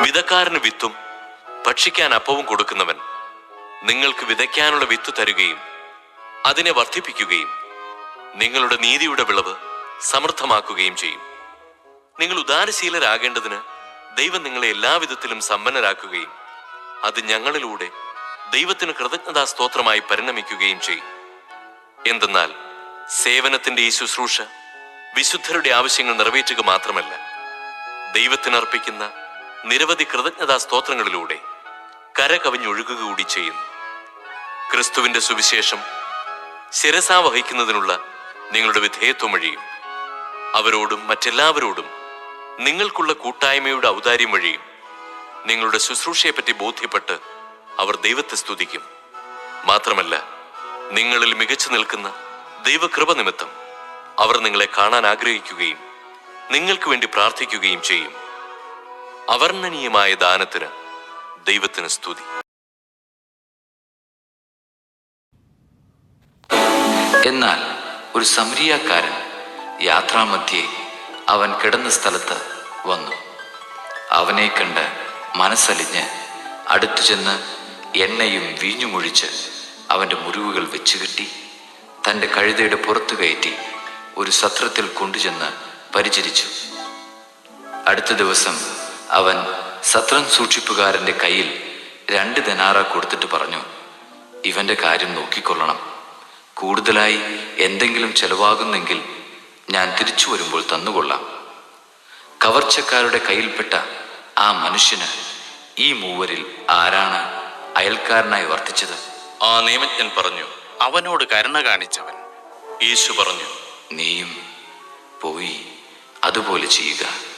വിതക്കാരന് വിത്തും ഭക്ഷിക്കാൻ അപ്പവും കൊടുക്കുന്നവൻ നിങ്ങൾക്ക് വിതയ്ക്കാനുള്ള വിത്ത് തരുകയും അതിനെ വർദ്ധിപ്പിക്കുകയും നിങ്ങളുടെ നീതിയുടെ വിളവ് സമൃദ്ധമാക്കുകയും ചെയ്യും. നിങ്ങൾ ഉദാരശീലരാകേണ്ടതിന് ദൈവം നിങ്ങളെ എല്ലാവിധത്തിലും സമ്പന്നരാക്കുകയും അത് ഞങ്ങളിലൂടെ ദൈവത്തിന് സ്തോത്രമായി പരിണമിക്കുകയും ചെയ്യും. എന്തെന്നാൽ സേവനത്തിന്റെ ഈ ശുശ്രൂഷ വിശുദ്ധരുടെ ആവശ്യങ്ങൾ നിറവേറ്റുക മാത്രമല്ല ദൈവത്തിനർപ്പിക്കുന്ന നിരവധി കൃതജ്ഞതാ സ്തോത്രങ്ങളിലൂടെ കരകവിഞ്ഞൊഴുകുക കൂടി ചെയ്യുന്നു. ക്രിസ്തുവിന്റെ സുവിശേഷം ശിരസാ വഹിക്കുന്നതിനുള്ള നിങ്ങളുടെ വിധേയത്വം വഴിയും അവരോടും മറ്റെല്ലാവരോടും നിങ്ങൾക്കുള്ള കൂട്ടായ്മയുടെ ഔദാര്യം വഴിയും നിങ്ങളുടെ ശുശ്രൂഷയെപ്പറ്റി ബോധ്യപ്പെട്ട് അവർ ദൈവത്തെ സ്തുതിക്കും. മാത്രമല്ല നിങ്ങളിൽ മികച്ചു നിൽക്കുന്ന ദൈവകൃപ നിമിത്തം അവർ നിങ്ങളെ കാണാൻ ആഗ്രഹിക്കുകയും നിങ്ങൾക്ക് വേണ്ടി പ്രാർത്ഥിക്കുകയും ചെയ്യും. അവർണനീയമായ ദാനത്തിന് ദൈവത്തിന് സ്തുതി. എന്നാൽ ഒരു സമരിയാക്കാരൻ യാത്രാമധ്യേ അവൻ കിടന്ന സ്ഥലത്ത് വന്നു. അവനെ കണ്ട് മനസ്സലിഞ്ഞ് അടുത്തു ചെന്ന് എണ്ണയും വീഞ്ഞുമൊഴിച്ച് അവന്റെ മുറിവുകൾ വെച്ചുകെട്ടി തന്റെ കഴുതയുടെ പുറത്തു കയറ്റി ഒരു സത്രത്തിൽ കൊണ്ടുചെന്ന് പരിചരിച്ചു. അടുത്ത ദിവസം അവൻ സത്രം സൂക്ഷിപ്പുകാരന്റെ കയ്യിൽ രണ്ട് ദനാറ കൊടുത്തിട്ട് പറഞ്ഞു ഇവന്റെ കാര്യം നോക്കിക്കൊള്ളണം. കൂടുതലായി എന്തെങ്കിലും ചെലവാകുന്നെങ്കിൽ ഞാൻ തിരിച്ചു വരുമ്പോൾ തന്നുകൊള്ളാം. കവർച്ചക്കാരുടെ കയ്യിൽപ്പെട്ട ആ മനുഷ്യന് ഈ മൂവരിൽ ആരാണ് അയൽക്കാരനായി വർത്തിച്ചത്? ആ നിയമജ്ഞൻ പറഞ്ഞു അവനോട് കരുണ കാണിച്ചവൻ. യേശു പറഞ്ഞു നീയും പോയി അതുപോലെ ചെയ്യുക.